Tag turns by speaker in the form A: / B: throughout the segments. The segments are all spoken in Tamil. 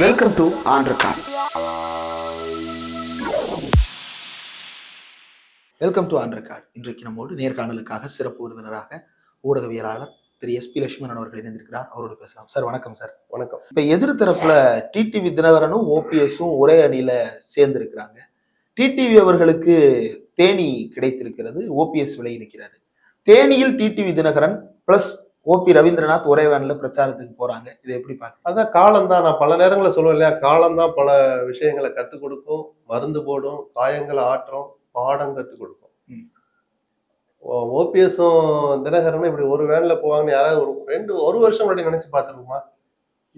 A: Welcome to record welcome to record இன்றைக்கு நம்மோடு நேர்காணலுக்காக சிறப்பு விருந்தினராக ஊடகவியலாளர் திரு எஸ் பி லட்சுமணன் அவர்கள் இணைந்திருக்கிறார். அவரோடு பேசலாம். சார் வணக்கம் சார்.
B: வணக்கம்.
A: இப்ப எதிர் தரப்புல டிடிவி தினகரனும் ஓபிஎஸும் ஒரே அணியில சேர்ந்து இருக்கிறாங்க டிடிவி அவர்களுக்கு தேனி கிடைத்திருக்கிறது. ஓபிஎஸ் விலகி நிற்கிறாரு. தேனியில் TTV Dhinakaran plus OP Ravindranath ஒரே வேன்ல பிரச்சாரத்துக்கு போறாங்க. இதை எப்படி பாக்க
B: அதான் காலம் தான் நான் பல நேரங்களில் சொல்லுவேன் இல்லையா? காலம் தான் பல விஷயங்களை கற்றுக் கொடுக்கும். மருந்து போடும் காயங்களை ஆற்றும் பாடம் கற்றுக் கொடுக்கும். ஓபிஎஸும் தினகரனும் இப்படி ஒரு வேன்ல போவாங்கன்னு யாராவது ஒரு ரெண்டு ஒரு வருஷம் முன்னாடி நினைச்சு பார்த்துருக்குமா?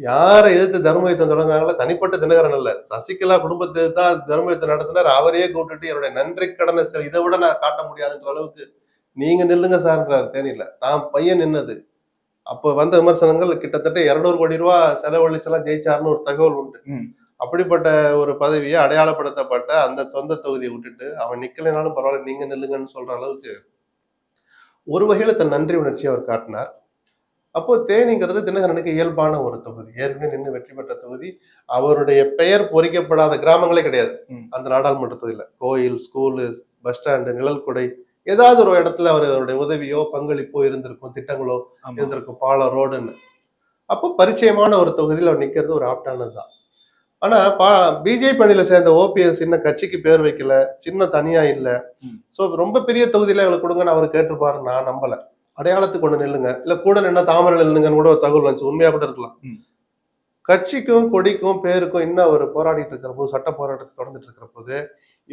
B: யாரை எதிர்த்து தர்மயுத்தம் தொடங்கினாங்களோ தனிப்பட்ட தினகரன் அல்ல சசிகலா குடும்பத்தை தான் தர்மயுத்தம் நடத்தினார். அவரையே கூப்பிட்டுட்டு என்னுடைய நன்றி கடனை இதை விட நான் காட்ட முடியாதுன்ற அளவுக்கு நீங்க நில்லுங்க சார்ன்றாரு தேனியில. தான் பையன் நின்னது. அப்போ வந்த விமர்சனங்கள் கிட்டத்தட்ட இருநூறு கோடி ரூபா செலவழிச்செல்லாம் ஜெயிச்சாருன்னு ஒரு தகவல் உண்டு. அப்படிப்பட்ட ஒரு பதவியை அடையாளப்படுத்தப்பட்ட அந்த சொந்த தொகுதியை விட்டுட்டு அவன் நிக்கலைனாலும் பரவாயில்ல நீங்க நில்லுங்கன்னு சொல்ற அளவுக்கு ஒரு வகையில தன் நன்றி உணர்ச்சியை அவர் காட்டினார். அப்போ தேனிங்கிறது தினகரனுக்கு இயல்பான ஒரு தொகுதி. ஏற்கனவே நின்று வெற்றி பெற்ற தொகுதி. அவருடைய பெயர் பொறிக்கப்படாத கிராமங்களே கிடையாது. அந்த நாடாளுமன்ற தொகுதியில. கோயில் ஸ்கூலு பஸ் ஸ்டாண்டு நிழல்குடை ஏதாவது ஒரு இடத்துல அவர் அவருடைய உதவியோ பங்களிப்போ இருந்திருக்கும் திட்டங்களோ. இருந்திருக்கும். பாலம் ரோடுன்னு. அப்போ பரிச்சயமான ஒரு தொகுதியில் அவர் நிக்கிறது ஒரு ஆப்டானது தான் ஆனா பா பிஜேபி அணியில சேர்ந்த ஓபிஎஸ் இன்னும் கட்சிக்கு பேர் வைக்கல சின்ன தனியா இல்ல. சோ ரொம்ப பெரிய தொகுதியில எங்களுக்கு கொடுங்கன்னு அவர் கேட்டிருப்பாரு நான் நம்பல. அடையாளத்துக்கு ஒண்ணு நில்லுங்க. இல்ல கூட நின்னா தாமரை நில்லுங்கன்னு கூட ஒரு தகவல் வந்துச்சு. உண்மையா கூட இருக்கலாம். கட்சிக்கும் கொடிக்கும் பேருக்கும் இன்னும் அவர் போராடிட்டு இருக்கிற போது சட்ட போராட்டத்தை தொடர்ந்துட்டு இருக்கிற போது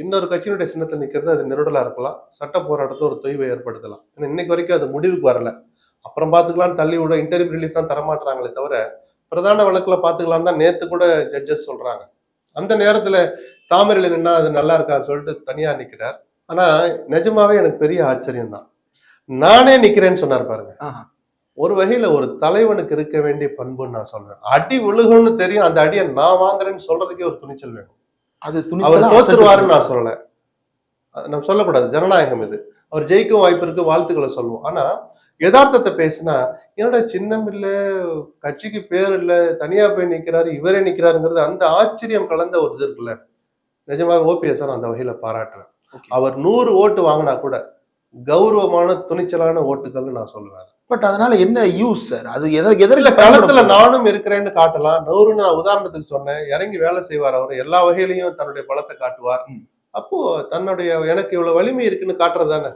B: இன்னொரு கட்சியினுடைய சின்னத்தை நிக்கிறது அது நெருடலா இருக்கலாம். சட்ட போராட்டத்தை ஒரு தொய்வை ஏற்படுத்தலாம். ஏன்னா இன்னைக்கு வரைக்கும் அது முடிவுக்கு வரல. அப்புறம் பாத்துக்கலாம்னு தள்ளி விட இன்டர்வியூ ரிலீஃப் தான் தரமாட்டுறாங்களே தவிர பிரதான வழக்குல பாத்துக்கலாம் தான் நேத்து கூட ஜட்ஜஸ் சொல்றாங்க. அந்த நேரத்துல தாமரையில நின்னா அது நல்லா இருக்கான்னு சொல்லிட்டு தனியா நிக்கிறார். ஆனா நிஜமாவே எனக்கு பெரிய ஆச்சரியம் தான். நானே நிக்கிறேன்னு சொன்னார் பாருங்க. ஒரு வகையில ஒரு தலைவனுக்கு இருக்க வேண்டிய பண்புன்னு நான் சொல்றேன். அடி விழுகும்னு தெரியும். அந்த அடியை நான் வாங்குறேன்னு சொல்றதுக்கே ஒரு துணிச்சல் வேணும்.
A: அது துணிச்சலா
B: தோத்துருவாருன்னு நான் சொல்லல. நம்ம சொல்லக்கூடாது. ஜனநாயகம் இது. அவர் ஜெயிக்கும் வாய்ப்பு இருக்கு வாழ்த்துக்களை சொல்லுவோம். ஆனா யதார்த்தத்தை பேசினா என்னோட சின்னம் இல்ல கட்சிக்கு பேர் இல்ல தனியா போய் நிக்கிறாரு இவரே நிக்கிறாருங்கிறது அந்த ஆச்சரியம் கலந்த ஒரு இது இருக்குல்ல. நிஜமாக ஓபிஎஸ் அந்த வகையில பாராட்டுறேன். அவர் நூறு ஓட்டு வாங்கினா கூட கௌரவமான துணிச்சலான ஓட்டுகள்னு நான் சொல்லுவேன்.
A: பட் அதனால என்ன யூஸ் சார் அது எதற்கு எதிரில்
B: களத்துல நானும் இருக்கிறேன்னு காட்டலாம். நூறுன்னு நான் உதாரணத்துக்கு சொன்னேன். இறங்கி வேலை செய்வார் அவர். எல்லா வகையிலையும் தன்னுடைய பலத்தை காட்டுவார். அப்போ தன்னுடைய எனக்கு இவ்வளவு வலிமை இருக்குன்னு காட்டுறது தானே?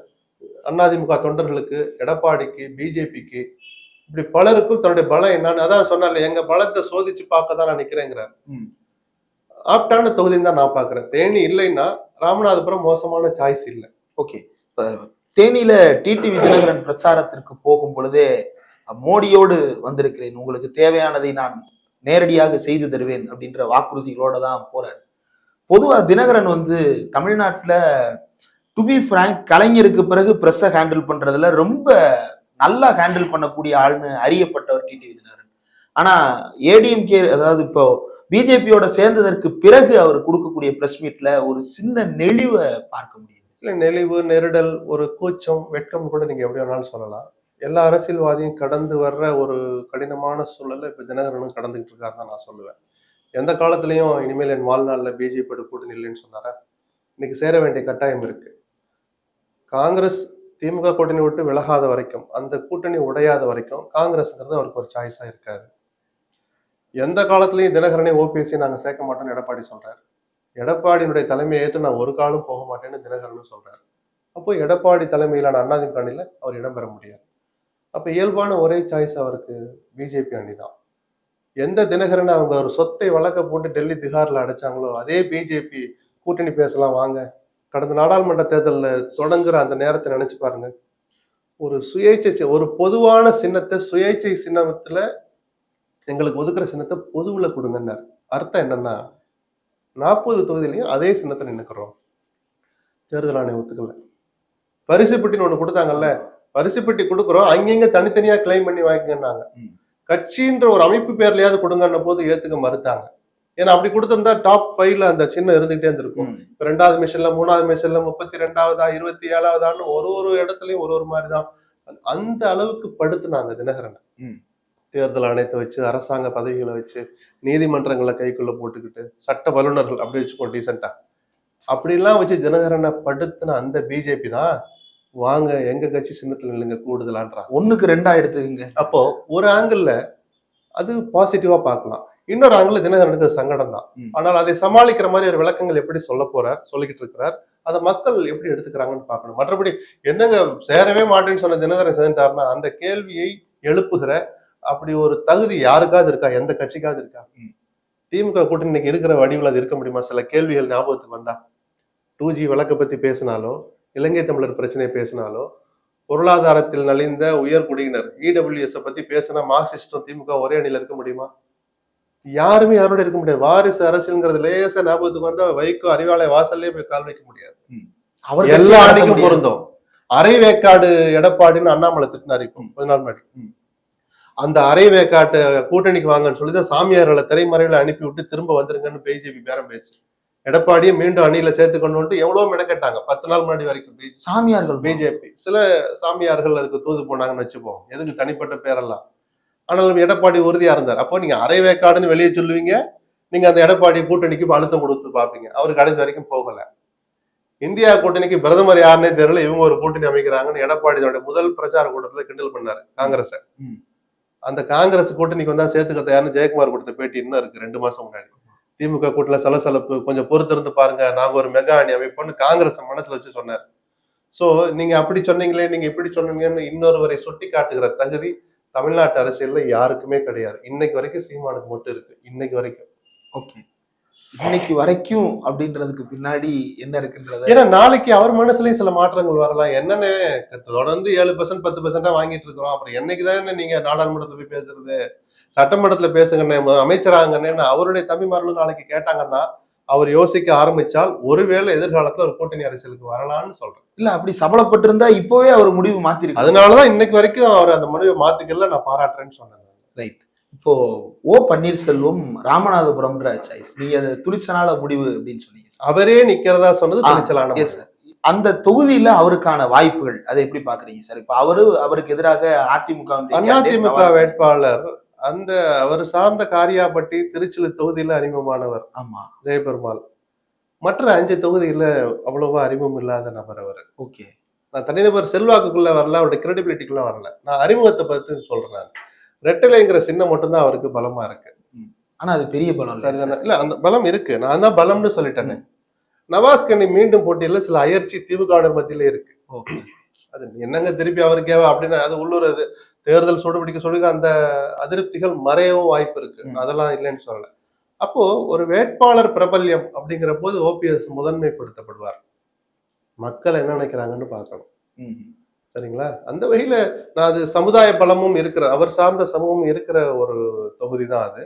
B: அதிமுக தொண்டர்களுக்கு எடப்பாடிக்கு பிஜேபிக்கு இப்படி பலருக்கும் தன்னுடைய பலம் என்னன்னு. அதான் சொன்னார்ல எங்க பலத்தை சோதிச்சு பார்க்க தான் நான் நிக்கிறேங்கிறார். ஆப்டான தொகுதின்னு தான் நான் பாக்குறேன் தேனி இல்லைன்னா ராமநாதபுரம் மோசமான சாய்ஸ் இல்லை.
A: ஓகே தேனியில டிடிவி தினகரன் பிரச்சாரத்திற்கு போகும் பொழுதே மோடியோடு வந்திருக்கிறேன். உங்களுக்கு தேவையானதை நான் நேரடியாக செய்து தருவேன் அப்படின்ற வாக்குறுதிகளோட தான் போறாரு. பொதுவா தினகரன் வந்து தமிழ்நாட்டில் டு பி frank கலைஞருக்கு பிறகு ப்ரெஸ்ஸை ஹேண்டில் பண்றதுல ரொம்ப நல்லா ஹேண்டில் பண்ணக்கூடிய ஆள்னு அறியப்பட்டவர் டிடிவி தினகரன். ஆனா ஏடிஎம்கே அதாவது இப்போ பிஜேபியோட சேர்ந்ததற்கு பிறகு அவர் கொடுக்கக்கூடிய பிரஸ் மீட்ல ஒரு சின்ன நெளிவை பார்க்க முடியும்
B: சில நெளிவு நெருடல் ஒரு கூச்சம் வெட்கம் கூட நீங்க எப்படி வேணாலும் சொல்லலாம். எல்லா அரசியல்வாதியும் கடந்து வர்ற ஒரு கடினமான சூழலை இப்ப தினகரனும் கடந்துகிட்டு இருக்காரு தான் நான் சொல்லுவேன். எந்த காலத்துலயும் இனிமேல் என் வாழ்நாளில் பிஜேபியோட கூட்டணி இல்லைன்னு சொன்னாரா? இன்னைக்கு சேர வேண்டிய கட்டாயம் இருக்கு. காங்கிரஸ் திமுக கூட்டணி விட்டு விலகாத வரைக்கும் அந்த கூட்டணி உடையாத வரைக்கும் காங்கிரஸ்ங்கிறது அவருக்கு ஒரு சாய்ஸா இருக்காது. எந்த காலத்துலயும் தினகரனை ஓபிஎஸ்சி நாங்கள் சேர்க்க மாட்டோம்னு எடப்பாடி சொல்றாரு. எடப்பாடியினுடைய தலைமையை ஏற்று நான் ஒரு காலம் போக மாட்டேன்னு தினகரன் சொல்றாரு. அப்போ எடப்பாடி தலைமையிலான அண்ணாதிமுக அணியில அவர் இடம்பெற முடியாது. அப்ப இயல்பான ஒரே சாய்ஸ் அவருக்கு பிஜேபி அணி தான். எந்த தினகரன் அவங்க ஒரு சொத்தை வழக்க போட்டு டெல்லி திகார்ல அடைச்சாங்களோ அதே பிஜேபி கூட்டணி பேசலாம் வாங்க. கடந்த நாடாளுமன்ற தேர்தலில் தொடங்குற அந்த நேரத்தை நினைச்சு பாருங்க. ஒரு சுயேட்சை ஒரு பொதுவான சின்னத்தை சுயேட்சை சின்னத்தில் எங்களுக்கு ஒதுக்குற சின்னத்தை பொதுவில் கொடுங்கன்னார். அர்த்தம் என்னன்னா நாற்பது தொகுதியிலையும் அதே சின்னத்தை நின்னுக்கிறோம். தேர்தல் ஆணையம் ஒத்துக்கல. பரிசு பெட்டின்னு ஒண்ணு கொடுத்தாங்கல்ல பரிசு பெட்டி கொடுக்குறோம் அங்கங்க தனித்தனியா கிளைம் பண்ணி வாங்கிக்கன்னாங்க. கட்சின்ற ஒரு அமைப்பு பேர்லயாவது கொடுங்கன்ன போது ஏத்துக்க மறுத்தாங்க. ஏன்னா அப்படி கொடுத்திருந்தா டாப் ஃபைவ்ல அந்த சின்னம் இருந்துகிட்டே இருந்திருக்கும். இப்ப ரெண்டாவது மிஷன்ல மூணாவது மிஷன்ல முப்பத்தி ரெண்டாவதா இருபத்தி ஏழாவதான்னு ஒரு ஒரு இடத்துலயும் ஒரு ஒரு மாதிரி தான் அந்த அளவுக்கு படுத்துனாங்க தினகரன். தேர்தல் ஆணையத்தை வச்சு அரசாங்க பதவிகளை வச்சு நீதிமன்றங்களை கைக்குள்ள போட்டுக்கிட்டு சட்ட வல்லுநர்கள் அப்படி வச்சுக்கோ டீசெண்டா அப்படிலாம் வச்சு தினகரனை படுத்தின அந்த பிஜேபி தான் வாங்க எங்க கட்சி சின்னத்துல நில்லுங்க கூடுதலான்றாங்க
A: ஒண்ணுக்கு ரெண்டா எடுத்துக்கங்க.
B: அப்போ ஒரு ஆங்கிள் அது பாசிட்டிவா பார்க்கலாம். இன்னொரு ஆங்கிள் தினகரனுக்கு அது சங்கடம் தான். ஆனால் அதை சமாளிக்கிற மாதிரி ஒரு விளக்கங்கள் எப்படி சொல்ல போறார் சொல்லிக்கிட்டு இருக்கிறார் அதை மக்கள் எப்படி எடுத்துக்கிறாங்கன்னு பார்க்கணும். மற்றபடி என்னங்க சேரவே மாட்டேன்னு சொன்ன தினகரன் சேர்ந்துட்டாருன்னா அந்த கேள்வியை எழுப்புகிற அப்படி ஒரு தகுதி யாருக்காவது இருக்கா? எந்த கட்சிக்காவது இருக்கா. திமுக கூட்டணி இன்னைக்கு இருக்கிற வடிவில் அது இருக்க முடியுமா? சில கேள்விகள் ஞாபகத்துக்கு வந்தா. டூ ஜி வழக்கை பத்தி பேசினாலோ இலங்கை தமிழர் பிரச்சனையை பேசினாலோ பொருளாதாரத்தில் நலிந்த உயர்குடியினர் இடபிள்யூஎஸ் பத்தி பேசினா மார்க்சிஸ்டும் திமுக ஒரே அணியில இருக்க முடியுமா? யாருமே யாரோட இருக்க முடியாது. வாரிசு அரசியல்ங்கிறது லேசா ஞாபகத்துக்கு வந்தா வைகோ அறிவாலய வாசல்லே போய் கால் வைக்க முடியாது.
A: அவர்
B: எல்லா அணிக்கும். பொருந்தும். அரை வேக்காடு எடப்பாடின்னு அண்ணாமலை திட்டினார் இப்போ கொஞ்ச நாள் முன்னாடி. அந்த அரை வேக்காட்டு கூட்டணிக்கு வாங்கன்னு சொல்லி தான் சாமியார்களை திரைமறையில அனுப்பி விட்டு திரும்ப வந்துருங்கன்னு பிஜேபி பேரம் பேச்சு எடப்பாடியை மீண்டும் அணியில சேர்த்து கொண்டு வந்துட்டு எவ்வளவு மெனக்கெட்டாங்க. பத்து நாள் முன்னாடி வரைக்கும்
A: சாமியார்கள்.
B: பிஜேபி சில சாமியார்கள் அதுக்கு தூது போனாங்கன்னு வச்சுப்போம். எதுக்கு தனிப்பட்ட பேரெல்லாம்? ஆனாலும் எடப்பாடி உறுதியா இருந்தார். அப்போ நீங்க அரை வேக்காடுன்னு வெளியே சொல்லுவீங்க. நீங்க அந்த எடப்பாடி கூட்டணிக்கு அழுத்தம் கொடுத்து பார்ப்பீங்க. அவர் கடைசி வரைக்கும் போகல. இந்தியா கூட்டணிக்கு பிரதமர் யாருன்னே தெரியல. இவங்க ஒரு கூட்டணி அமைக்கிறாங்கன்னு எடப்பாடி முதல் பிரச்சார கூட்டத்துல கிண்டல் பண்ணாரு காங்கிரஸ். அந்த காங்கிரஸ் கூட்டணிக்கு வந்தா சேர்த்துக்க தயார்னு ஜெயக்குமார் கொடுத்த பேட்டி இன்னும் இருக்கு ரெண்டு மாசம் முன்னாடி. திமுக கூட்டல சலசலப்பு கொஞ்சம் பொறுத்திருந்து பாருங்க நாங்க ஒரு மெகா அணி அமைப்போம்னு காங்கிரஸ் மனசுல வச்சு சொன்னார். சோ நீங்க அப்படி சொன்னீங்களே நீங்க இப்படி சொன்னீங்கன்னு இன்னொருவரை சுட்டி காட்டுகிற தகுதி தமிழ்நாட்டு அரசியல்ல யாருக்குமே கிடையாது. இன்னைக்கு வரைக்கும் சீமானுக்கு மட்டும் இருக்கு இன்னைக்கு வரைக்கும்.
A: ஓகே இன்னைக்கு வரைக்கும் அப்படின்றதுக்கு பின்னாடி என்ன இருக்குன்றத
B: ஏன்னா நாளைக்கு அவர் மனசுலயும் சில மாற்றங்கள் வரலாம். என்னன்னு தொடர்ந்து ஏழு பர்சன்ட் பத்து பர்சன்டா வாங்கிட்டு இருக்கிறோம். அப்புறம் என்னைக்கு தானே நீங்க நாடாளுமன்றத்துல போய் பேசுறது? சட்டமன்றத்துல பேசுங்கண்ணே அமைச்சராங்கன்னு அவருடைய தம்பிமார்களும் நாளைக்கு கேட்டாங்கன்னா அவர் யோசிக்க ஆரம்பிச்சால் ஒருவேளை எதிர்காலத்துல ஒரு கூட்டணி அரசியலுக்கு வரலாம்னு சொல்றேன்.
A: இல்ல அப்படி சபலப்பட்டிருந்தா இப்பவே அவர் முடிவு மாத்திருக்கு
B: அதனாலதான் இன்னைக்கு வரைக்கும் அவர் அந்த முடிவை மாத்திக்கல நான் பாராட்டுறேன்னு சொன்னேன்.
A: ரைட் இப்போ ஓ பன்னீர்செல்வம் ராமநாதபுரம்ன்ற சாய்ஸ் நீங்க அது துணிச்சனால முடிவு அப்படின்னு சொன்னீங்க
B: அவரே நிக்கிறதா சொன்னது துணிச்சலான
A: சார் அந்த தொகுதியில அவருக்கான வாய்ப்புகள் அதை எப்படி பாக்குறீங்க சார்? இப்ப அவரு அவருக்கு எதிராக அதிமுக
B: அதிமுக வேட்பாளர் அந்த அவர் சார்ந்த காரியாபட்டி திருச்சிலு தொகுதியில அறிமுகமானவர்
A: ஆமா.
B: ஜெயபெருமாள். மற்ற அஞ்சு தொகுதியில அவ்வளவா அறிமுகம் இல்லாத நபர் அவர்.
A: ஓகே.
B: நான் தனிநபர் செல்வாக்குக்குள்ள வரல அவருடைய கிரெடிபிலிட்டிக்குள்ள வரல. நான் அறிமுகத்தை பத்தி சொல்றேன். ரெட்டலைங்கிற சின்னம் மட்டும்தான் அவருக்கு பலமா இருக்கு.
A: ஆனா அது பெரிய பலம்
B: சரிதானே?
A: சார்.
B: இல்ல அந்த பலம் இருக்கு. நான் தான் பலம்னு சொல்லிட்டேனே. நவாஸ் கனி மீண்டும் போட்டியில சில அயற்சி திமுகவினர் மத்தியில இருக்கு.
A: ஓகே.
B: அது என்னங்க திருப்பி அவருக்கேவா அப்படின்னு அது உள்ளூர் அது தேர்தல் சுடுபிடிக்க சுடுக அந்த அதிருப்திகள் மறையவும் வாய்ப்பு இருக்கு. அதெல்லாம் இல்லைன்னு சொல்லல. அப்போ ஒரு வேட்பாளர் பிரபல்யம் அப்படிங்கிற போது ஓபிஎஸ் முதன்மைப்படுத்தப்படுவார். மக்கள் என்ன நினைக்கிறாங்கன்னு பார்க்கணும். சரிங்களா? அந்த வகையில நான் அது சமுதாய பலமும் இருக்கிற அவர் சார்ந்த சமூகம் இருக்கிற ஒரு தொகுதி தான் அது.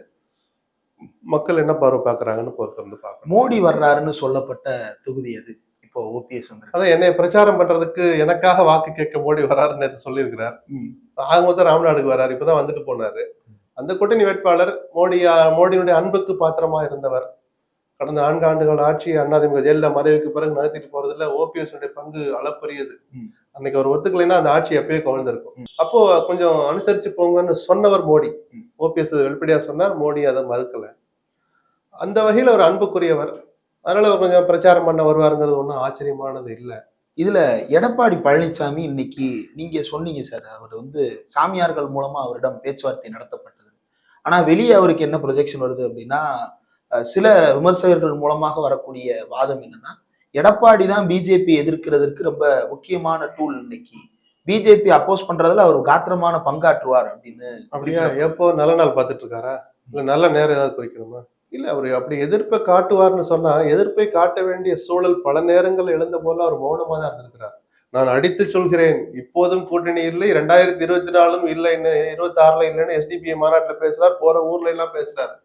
B: மக்கள் என்ன பார்வை பார்க்கறாங்கன்னு பொறுத்து வந்து பார்க்கணும்.
A: மோடி வர்றாருன்னு சொல்லப்பட்ட தொகுதி அது இப்போ ஓபிஎஸ் வந்து
B: அதான் என்னை பிரச்சாரம் பண்றதுக்கு எனக்காக வாக்கு கேட்க மோடி வராருன்னு நேத்து சொல்லியிருக்கிறார். ஆக மொத்தம் ராம்நாடுக்கு வராரு இப்பதான் வந்துட்டு போனாரு. அந்த கூட்டணி வேட்பாளர் மோடியா மோடியினுடைய அன்புக்கு பாத்திரமா இருந்தவர். கடந்த நான்கு ஆண்டுகள் ஆட்சி அதிமுக ஜெயலலிதா மறைவுக்கு பிறகு நகர்த்திட்டு போறதுல ஓபிஎஸ் பங்கு அளப்பரியது. அன்னைக்கு அவர் ஒத்துக்கலைன்னா அந்த ஆட்சி எப்பயே கவிழ்ந்திருக்கும் அப்போ கொஞ்சம் அனுசரிச்சு போங்கன்னு சொன்னவர் மோடி. ஓபிஎஸ் வெளிப்படையா சொன்னார் மோடி அதை மறுக்கல. அந்த வகையில ஒரு அன்புக்குரியவர். அதனால அவர் கொஞ்சம் பிரச்சாரம் பண்ண வருவாருங்கிறது ஒன்றும் ஆச்சரியமானது இல்லை.
A: இதுல எடப்பாடி பழனிசாமி இன்னைக்கு நீங்க சொன்னீங்க சார் அவர் வந்து சாமியார்கள் மூலமா அவரிடம் பேச்சுவார்த்தை நடத்தப்பட்டது. ஆனா வெளியே அவருக்கு என்ன ப்ரொஜெக்ஷன் வருது அப்படின்னா சில விமர்சகர்கள் மூலமாக வரக்கூடிய வாதம் என்னன்னா எடப்பாடி தான் பிஜேபி எதிர்க்கிறதுக்கு ரொம்ப முக்கியமான டூல் இன்னைக்கு. பிஜேபி அப்போஸ் பண்றதுல அவர் காத்திரமான பங்காற்றுவார் அப்படின்னு
B: அப்படியா? எப்போ நல்ல நாள் பார்த்துட்டு இருக்காரா இல்ல நல்ல நேரம் ஏதாவது குறிக்கணுமா? இல்ல அவர் அப்படி எதிர்ப்பை காட்டுவார்னு சொன்னா எதிர்ப்பை காட்ட வேண்டிய சூழல் பல நேரங்கள் எழுந்த போல அவர் மௌனமா தான் இருந்திருக்கிறார். நான் அடித்து சொல்கிறேன் இப்போதும் கூட்டணி இல்லை ரெண்டாயிரத்தி இருபத்தி நாலும் இல்லைன்னு இருபத்தி ஆறுல இல்லைன்னு எஸ்டிபிஐ மாநாட்டுல பேசுறார் போற ஊர்ல எல்லாம் பேசுறாரு.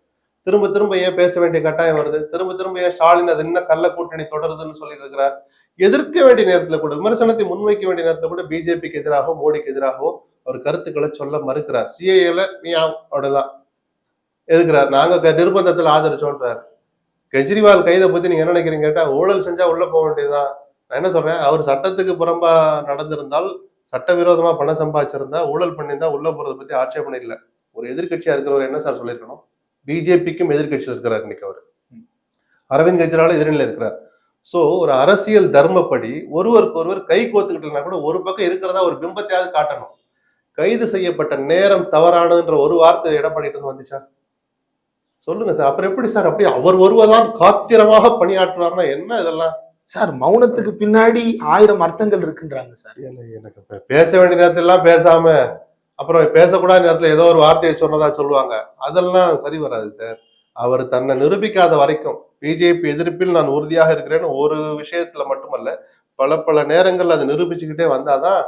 B: திரும்ப திரும்ப ஏன் பேச வேண்டிய கட்டாயம் வருது? திரும்ப திரும்ப ஏன் ஸ்டாலின் அது என்ன கள்ள கூட்டணி தொடருதுன்னு சொல்லிட்டு இருக்கிறார் எதிர்க்க வேண்டிய நேரத்துல கூட விமர்சனத்தை முன்வைக்க வேண்டிய நேரத்துல கூட பிஜேபிக்கு எதிராகவோ மோடிக்கு எதிராகவும் அவர் கருத்துக்களை சொல்ல மறுக்கிறார். சிஏஏல அவ்வளவுதான். எதுக்குறார்? நாங்க க- ஆதரிச்சோன்றார். கெஜ்ரிவால் கைதை பத்தி நீங்க என்ன நினைக்கிறீங்க கேட்டா ஊழல் செஞ்சா உள்ள போக வேண்டியதுதான். நான் என்ன சொல்றேன்? அவர் சட்டத்துக்கு புறம்பா நடந்திருந்தால் சட்டவிரோதமா பணம் சம்பாதிச்சிருந்தா ஊழல் பண்ணியிருந்தா உள்ள போறதை பத்தி ஆட்சேபணம் இல்லை. ஒரு எதிர்கட்சியா இருக்கிறவர் என்ன சார் சொல்லியிருக்கணும்? பிஜேபிக்கும் எதிர்க்கட்சியில் இருக்கிறார் இன்னைக்கு அவர். அரவிந்த் கெஜ்ரிவால் எதிரில் இருக்கிறார். சோ ஒரு அரசியல் தர்மப்படி ஒருவருக்கு ஒருவர் கை கோத்துக்கிட்டா கூட ஒரு பக்கம் இருக்கிறதா ஒரு பிம்பத்தையாவது காட்டணும். கைது செய்யப்பட்ட நேரம் தவறானதுன்ற ஒரு வார்த்தை எடப்பாடி வந்துச்சா? சொல்லுங்க சார். அப்புறம் எப்படி சார்? அப்படி அவர் ஒருவர் தான் காத்திரமாக பணியாற்றுவார்னா என்ன இதெல்லாம்?
A: சார் மௌனத்துக்கு பின்னாடி ஆயிரம் அர்த்தங்கள் இருக்குன்றாங்க சார்.
B: எனக்கு பேச வேண்டிய நேரத்திலாம் பேசாம அப்புறம் பேசக்கூடாத நேரத்தில் ஏதோ ஒரு வார்த்தையை சொன்னதா சொல்லுவாங்க. அதெல்லாம் சரி வராது சார். அவர் தன்னை நிரூபிக்காத வரைக்கும் பிஜேபி எதிர்ப்பில் நான் உறுதியாக இருக்கிறேன்னு ஒரு விஷயத்துல மட்டுமல்ல பல பல நேரங்கள்ல அதை நிரூபிச்சுக்கிட்டே வந்தாதான்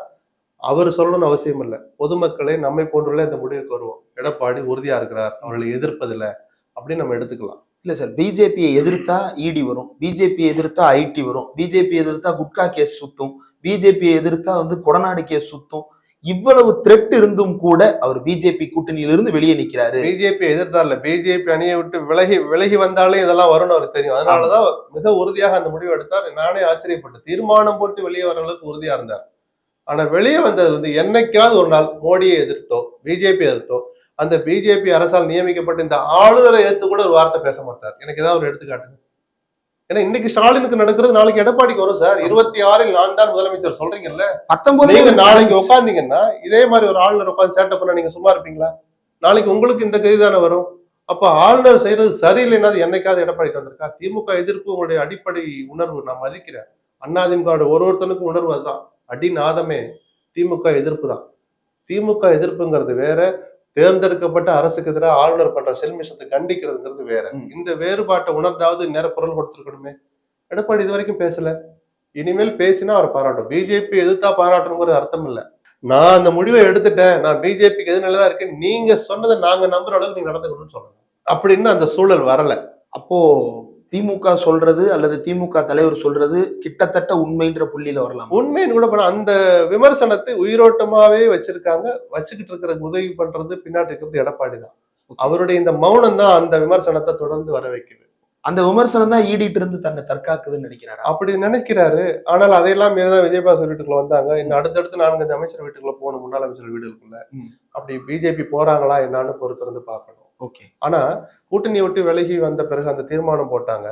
B: அவர் சொல்லணும்னு அவசியம் இல்லை. பொதுமக்களே நம்மை போன்றுள்ள இந்த முடிவுக்கு வருவோம். எடப்பாடி உறுதியா இருக்கிறார் அவர்களை எதிர்ப்பதில்லை அப்படின்னு நம்ம எடுத்துக்கலாம்.
A: இல்ல சார் பிஜேபியை எதிர்த்தா இடி வரும். பிஜேபி எதிர்த்தா ஐடி வரும். பிஜேபி எதிர்த்தா குட்கா கேஸ் சுத்தும். பிஜேபியை எதிர்த்தா வந்து கொடநாடு கேஸ் சுத்தும். இவ்வளவு த்ரெட் இருந்தும் கூட அவர் பிஜேபி கூட்டணியிலிருந்து வெளியே நிக்கிறாரு
B: பிஜேபி எதிர்த்தார்ல பிஜேபி அணியை விட்டு விலகி விலகி வந்தாலே இதெல்லாம் வரும்னு அவருக்கு தெரியும். அதனாலதான் மிக உறுதியாக அந்த முடிவு எடுத்தார். நானே ஆச்சரியப்பட்டு தீர்மானம் போட்டு வெளியே வர அளவுக்கு உறுதியா இருந்தார். ஆனா வெளியே வந்ததுல இருந்து என்னைக்காவது ஒரு நாள் மோடியை எதிர்த்தோ பிஜேபி எதிர்த்தோ அந்த பிஜேபி அரசால் நியமிக்கப்பட்ட இந்த ஆளுநரை எதிர்த்து கூட ஒரு வார்த்தை பேச மாட்டார். எனக்கு ஏதாவது ஒரு எடுத்துக்காட்டுங்க. ஏன்னா இன்னைக்கு ஸ்டாலினுக்கு நடக்கிறது நாளைக்கு எடப்பாடிக்கு வரும் சார். இருபத்தி ஆறில் நான் தான் முதலமைச்சர் சொல்றீங்கல்ல?
A: பத்தொன்பதுல
B: நீங்க நாளைக்கு உட்காந்தீங்கன்னா இதே மாதிரி ஒரு ஆளுநர் உட்காந்து சேட்டை பண்ண நீங்க சும்மா இருப்பீங்களா? நாளைக்கு உங்களுக்கு இந்த கதி தானே வரும். அப்ப ஆளுநர் செய்யறது சரியில்லைன்னா அது என்னைக்காவது எடப்பாடி வந்திருக்கா? திமுக எதிர்ப்பு உங்களுடைய அடிப்படை உணர்வு நான் மதிக்கிறேன். அண்ணாதிமுக ஒரு ஒருத்தனுக்கும் உணர்வு அதுதான். அடிநாதமே திமுக எதிர்ப்பு தான். திமுக எதிர்ப்புங்கிறது வேற தேர்ந்தெடுக்கப்பட்ட அரசுக்கு எதிராக ஆளுநர் பண்ற செல்மிஷத்தை கண்டிக்கிறதுங்கிறது வேற. இந்த வேறுபாட்டை உணர்ந்தாவது நேர குரல் கொடுத்துருக்கணுமே. எடப்பாடி இது வரைக்கும் பேசல. இனிமேல் பேசினா அவர் பாராட்டும். பிஜேபி எதிர்த்தா பாராட்டணுங்கிறது அர்த்தம் இல்ல. நான் அந்த முடிவை எடுத்துட்டேன். நான் பிஜேபிக்கு எது நல்லதா இருக்கேன் நீங்க சொன்னதை நாங்க நம்புற அளவுக்கு நீங்க நடந்துக்கணும்னு சொல்லணும் அப்படின்னு அந்த சூழல் வரல.
A: அப்போ திமுக சொல்றது அல்லது திமுக தலைவர் சொல்றது கிட்டத்தட்ட உண்மைன்ற புள்ளியில வரலாம்.
B: உண்மைன்னு கூட பண்ண அந்த விமர்சனத்தை உயிரோட்டமாவே வச்சிருக்காங்க. வச்சுக்கிட்டு இருக்கிற உதவி பண்றது பின்னாடி இருக்கிறது எடப்பாடி தான். அவருடைய இந்த மௌனம் தான் அந்த விமர்சனத்தை தொடர்ந்து வர வைக்குது.
A: அந்த விமர்சனம் தான் ஈடிட்டு இருந்து தன்னை தற்காக்குதுன்னு நினைக்கிறாரா?
B: அப்படி நினைக்கிறாரு. ஆனால் அதையெல்லாம் மீறிதான் விஜயபாஸ்கர் வீட்டுக்குள்ள வந்தாங்க. இன்னும் அடுத்தடுத்து நான்கு அமைச்சர் வீட்டுக்குள்ள போகணும். முன்னாள் அமைச்சர் வீடுகளுக்குள்ள. அப்படி பிஜேபி போறாங்களா என்னன்னு பொறுத்திருந்து பார்க்கணும்.
A: ஓகே.
B: ஆனா கூட்டணியை விட்டு விலகி வந்த பிறகு அந்த தீர்மானம் போட்டாங்க.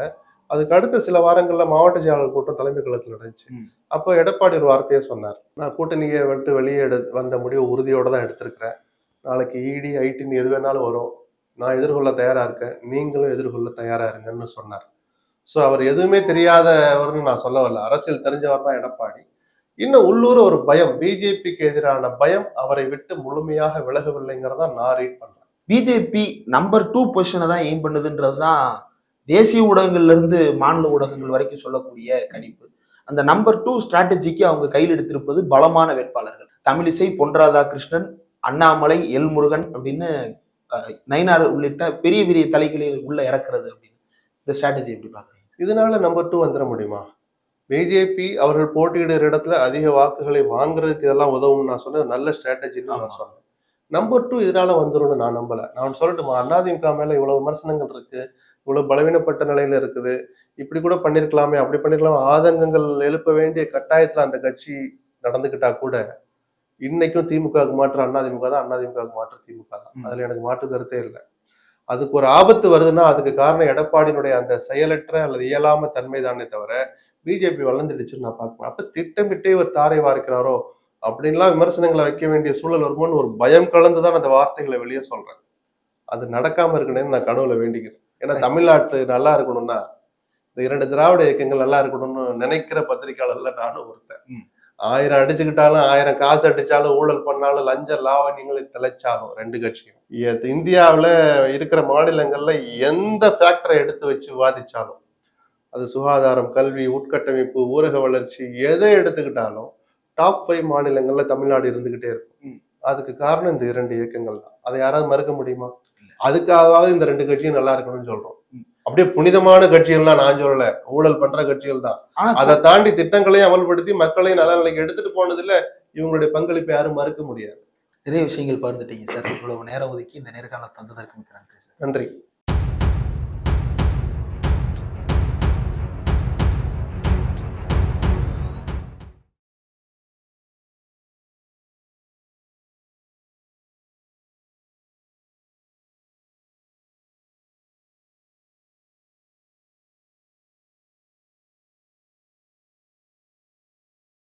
B: அதுக்கு அடுத்த சில வாரங்கள்ல மாவட்ட செயலாளர் கூட்டம் தலைமை கழகத்தில் நடந்துச்சு. அப்போ எடப்பாடி ஒரு வார்த்தையை சொன்னார். நான் கூட்டணியை விட்டு வெளியே எடு வந்த முடிவு உறுதியோட தான் எடுத்திருக்கிறேன். நாளைக்கு E இடி ஐடின்னு எது வேணாலும் வரும். நான் எதிர்கொள்ள தயாரா இருக்கேன். நீங்களும் எதிர்கொள்ள தயாரா இருங்கன்னு சொன்னார். ஸோ அவர் எதுவுமே தெரியாதவர்னு நான் சொல்ல வரல. அரசியல் தெரிஞ்சவர் தான் எடப்பாடி. இன்னும் உள்ளூர் ஒரு பயம். பிஜேபிக்கு எதிரான பயம் அவரை விட்டு முழுமையாக விலகவில்லைங்கிறத நான் ரீட் பண்றேன்.
A: பிஜேபி நம்பர் டூ பொசிஷனை தான் எய்ம் பண்ணுதுன்றது தான் தேசிய ஊடகங்கள்ல இருந்து மாநில ஊடகங்கள் வரைக்கும் சொல்லக்கூடிய கணிப்பு. அந்த நம்பர் டூ ஸ்ட்ராட்டஜிக்கு அவங்க கையில் எடுத்திருப்பது பலமான வேட்பாளர்கள். தமிழிசை பொன் ராதாகிருஷ்ணன் அண்ணாமலை எல் முருகன் அப்படின்னு நயினார் உள்ளிட்ட பெரிய பெரிய தலைகளில் உள்ள இறக்குறது அப்படின்னு. இந்த ஸ்ட்ராட்டஜி எப்படி பாக்குறீங்க
B: இதனால நம்பர் டூ வந்துட முடியுமா? பிஜேபி அவர்கள் போட்டியிடுற இடத்துல அதிக வாக்குகளை வாங்குறதுக்கு இதெல்லாம் உதவும் நான் சொன்னது நல்ல ஸ்ட்ராட்டஜின்னு நான். சொன்னேன். நம்பர் டூ இதனால வந்துரும்னு நான் நம்பல. நான் சொல்லட்டுமா? அதிமுக மேல இவ்வளவு விமர்சனங்கள் இருக்கு. இவ்வளவு பலவீனப்பட்ட நிலையில இருக்குது. இப்படி கூட பண்ணிருக்கலாமே அப்படி பண்ணிருக்கலாம். ஆதங்கங்கள் எழுப்ப வேண்டிய கட்டாயத்துல அந்த கட்சி நடந்துக்கிட்டா கூட இன்னைக்கும் திமுகவுக்கு மாற்று அதிமுக தான் அதிமுகவுக்கு மாற்று திமுக தான். அதுல எனக்கு மாற்று கருத்தே இல்லை. அதுக்கு ஒரு ஆபத்து வருதுன்னா அதுக்கு காரணம் எடப்பாடியினுடைய அந்த செயலற்ற அல்லது இயலாம தன்மை தானே தவிர பிஜேபி வளர்ந்துடுச்சுன்னு நான் பார்க்கணும். அப்ப திட்டமிட்டே ஒரு தாரை வார்க்கிறாரோ அப்படின்லாம் விமர்சனங்களை வைக்க வேண்டிய சூழல் வருமோன்னு ஒரு பயம் கலந்துதான் அந்த வார்த்தைகளை வெளியே சொல்றேன் அது நடக்காம இருக்கணும்னு நான் கனவுல வேண்டிக்கிறேன். ஏன்னா தமிழ்நாட்டு நல்லா இருக்கணும்னா இந்த இரண்டு திராவிட இயக்கங்கள் நல்லா இருக்கணும்னு நினைக்கிற பத்திரிகையாளர்ல நானும் ஒருத்தன். ஆயிரம் அடிச்சுக்கிட்டாலும் ஆயிரம் காசு அடிச்சாலும் ஊழல் பண்ணாலும் லஞ்ச லாவணியங்களை திளைச்சாலும் ரெண்டு கட்சியும். இந்தியாவுல இருக்கிற மாநிலங்கள்ல எந்த ஃபேக்டரை எடுத்து வச்சு விவாதிச்சாலும் அது சுகாதாரம் கல்வி உட்கட்டமைப்பு ஊரக வளர்ச்சி எதை எடுத்துக்கிட்டாலும் டாப் ஃபைவ் மாநிலங்கள்ல தமிழ்நாடு இருந்துகிட்டே இருக்கும். அதுக்கு காரணம் இந்த இரண்டு இயக்கங்கள் தான். அதை யாராவது மறுக்க முடியுமா? அதுக்காகவாவது இந்த ரெண்டு கட்சியும் நல்லா இருக்கணும்னு சொல்றோம். அப்படியே புனிதமான கட்சிகள்லாம் நான் சொல்லல. ஊழல் பண்ற கட்சிகள் தான். அதை தாண்டி திட்டங்களையும் அமல்படுத்தி மக்களையும் நல்ல நிலைக்கு எடுத்துட்டு போனதுல இவங்களுடைய பங்களிப்பை யாரும் மறுக்க முடியாது.
A: நிறைய விஷயங்கள் பகிர்ந்துட்டீங்க சார். இவ்வளவு நேரம் ஒதுக்கி இந்த நேர்காணல் தந்ததற்கு
B: நன்றி.